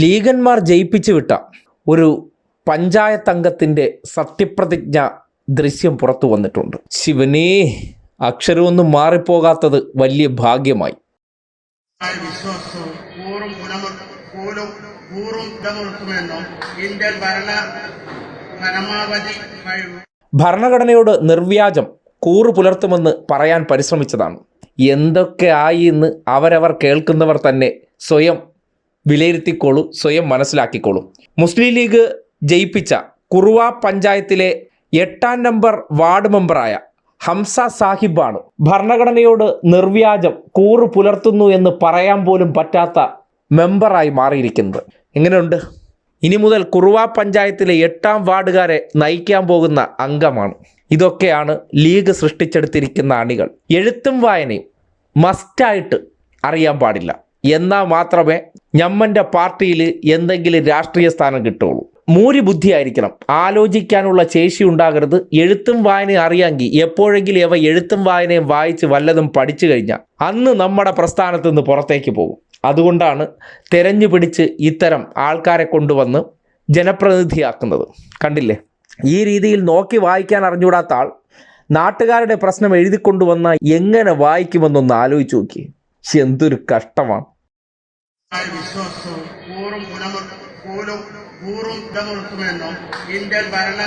ലീഗന്മാർ ജയിപ്പിച്ചു വിട്ട ഒരു പഞ്ചായത്ത് അംഗത്തിന്റെ സത്യപ്രതിജ്ഞ ദൃശ്യം പുറത്തു വന്നിട്ടുണ്ട്. ശിവനേ അക്ഷരമൊന്നും മാറിപ്പോകാത്തത് വലിയ ഭാഗ്യമായി. ഭരണഘടനയോട് നിർവ്യാജം കൂറു പുലർത്തുമെന്ന് പറയാൻ പരിശ്രമിച്ചതാണ്. എന്തൊക്കെ ആയി എന്ന് അവരവർ കേൾക്കുന്നവർ തന്നെ സ്വയം വിലയിരുത്തിക്കോളൂ സ്വയം മനസ്സിലാക്കിക്കോളൂ. മുസ്ലിം ലീഗ് ജയിപ്പിച്ച കുറുവ പഞ്ചായത്തിലെ എട്ടാം നമ്പർ വാർഡ് മെമ്പറായ ഹംസ സാഹിബാണ് ഭരണഘടനയോട് നിർവ്യാജം കൂറു പുലർത്തുന്നു എന്ന് പറയാൻ പോലും പറ്റാത്ത മെമ്പറായി മാറിയിരിക്കുന്നത്. എങ്ങനെയുണ്ട്? ഇനി മുതൽ കുറുവ പഞ്ചായത്തിലെ എട്ടാം വാർഡുകാരെ നയിക്കാൻ പോകുന്ന അംഗമാണ്. ഇതൊക്കെയാണ് ലീഗ് സൃഷ്ടിച്ചെടുത്തിരിക്കുന്ന അണികൾ. എഴുത്തും വായനയും മസ്റ്റായിട്ട് അറിയാൻ പാടില്ല. എന്നാൽ മാത്രമേ ഞമ്മന്റെ പാർട്ടിയിൽ എന്തെങ്കിലും രാഷ്ട്രീയ സ്ഥാനം കിട്ടുള്ളൂ. മൂരി ബുദ്ധിയായിരിക്കണം. ആലോചിക്കാനുള്ള ശേഷി ഉണ്ടാകരുത്. എഴുത്തും വായനയും അറിയാമെങ്കിൽ എപ്പോഴെങ്കിലും അവ എഴുത്തും വായനയും വായിച്ച് വല്ലതും പഠിച്ചു കഴിഞ്ഞാൽ അന്ന് നമ്മുടെ പ്രസ്ഥാനത്ത് നിന്ന് പുറത്തേക്ക് പോകും. അതുകൊണ്ടാണ് തെരഞ്ഞു പിടിച്ച് ഇത്തരം ആൾക്കാരെ കൊണ്ടുവന്ന് ജനപ്രതിനിധിയാക്കുന്നത്. കണ്ടില്ലേ? ഈ രീതിയിൽ നോക്കി വായിക്കാൻ അറിഞ്ഞുകൂടാത്ത ആൾ നാട്ടുകാരുടെ പ്രശ്നം എഴുതിക്കൊണ്ടുവന്ന എങ്ങനെ വായിക്കുമെന്നൊന്ന് ആലോചിച്ച് നോക്കി എന്തൊരു കഷ്ടമാണ്. വിശ്വാസവും കൂറും കൂലും കൂറും നിലനിർത്തുമെന്നും ഇന്ത്യൻ ഭരണ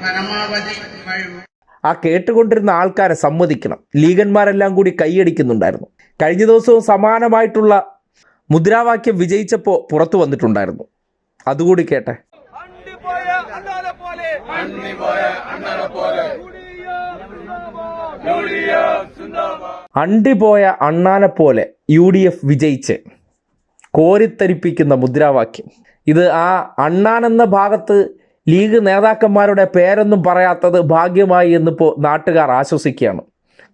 പരമാവധി കഴിവ്. ആ കേട്ടുകൊണ്ടിരുന്ന ആൾക്കാരെ സമ്മതിക്കണം. ലീഗന്മാരെല്ലാം കൂടി കൈയടിക്കുന്നുണ്ടായിരുന്നു. കഴിഞ്ഞ ദിവസവും സമാനമായിട്ടുള്ള മുദ്രാവാക്യം വിജയിച്ചപ്പോൾ പുറത്തു വന്നിട്ടുണ്ടായിരുന്നു. അതുകൂടി കേട്ടെ. അണ്ടി പോയ പോലെ. അണ്ടിപ്പോയ അണ്ണാനെ പോലെ. അണ്ടിപോയ അണ്ണാനെ പോലെ യു ഡി എഫ് വിജയിച്ച്. കോരിത്തരിപ്പിക്കുന്ന മുദ്രാവാക്യം. ഇത് ആ അണ്ണാൻ എന്ന ഭാഗത്ത് ലീഗ് നേതാക്കന്മാരുടെ പേരൊന്നും പറയാത്തത് ഭാഗ്യമായി എന്നിപ്പോൾ നാട്ടുകാർ ആശ്വസിക്കുകയാണ്.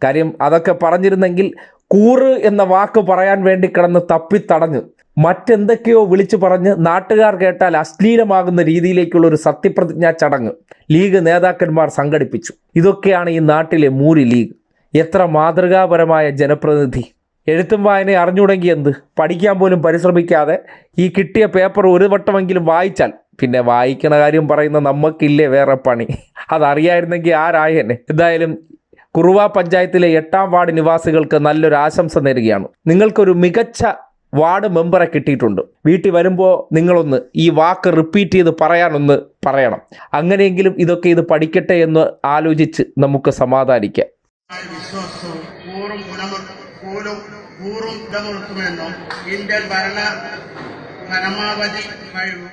കാര്യം അതൊക്കെ പറഞ്ഞിരുന്നെങ്കിൽ കൂറ് എന്ന വാക്ക് പറയാൻ വേണ്ടി കിടന്ന് തപ്പിത്തടഞ്ഞ് മറ്റെന്തൊക്കെയോ വിളിച്ചു പറഞ്ഞ് നാട്ടുകാർ കേട്ടാൽ അശ്ലീലമാകുന്ന രീതിയിലേക്കുള്ള ഒരു സത്യപ്രതിജ്ഞാ ചടങ്ങ് ലീഗ് നേതാക്കന്മാർ സംഘടിപ്പിച്ചു. ഇതൊക്കെയാണ് ഈ നാട്ടിലെ മൂരി ലീഗ്. എത്ര മാതൃകാപരമായ ജനപ്രതിനിധി എഴുത്തും വായന അറിഞ്ഞുടങ്ങി എന്ത്? പഠിക്കാൻ പോലും പരിശ്രമിക്കാതെ ഈ കിട്ടിയ പേപ്പർ ഒരു വട്ടമെങ്കിലും വായിച്ചാൽ പിന്നെ വായിക്കണ കാര്യം പറയുന്ന നമുക്കില്ലേ വേറെ പണി? അതറിയായിരുന്നെങ്കിൽ ആരായനെ? എന്തായാലും കുറുവ പഞ്ചായത്തിലെ എട്ടാം വാർഡ് നിവാസികൾക്ക് നല്ലൊരു ആശംസ നേരുകയാണ്. നിങ്ങൾക്കൊരു മികച്ച വാർഡ് മെമ്പറെ കിട്ടിയിട്ടുണ്ട്. വീട്ടിൽ വരുമ്പോൾ നിങ്ങളൊന്ന് ഈ വാക്ക് റിപ്പീറ്റ് ചെയ്ത് പറയാനൊന്ന് പറയണം. അങ്ങനെയെങ്കിലും ഇതൊക്കെ ഇത് പഠിക്കട്ടെ എന്ന് ആലോചിച്ച് നമുക്ക് സമാധാനിക്കാം. വിശ്വാസവും കൂറും നിലനിർത്തുമെന്നും ഇന്ത്യൻ ഭരണ പരമാവധി കഴിവ്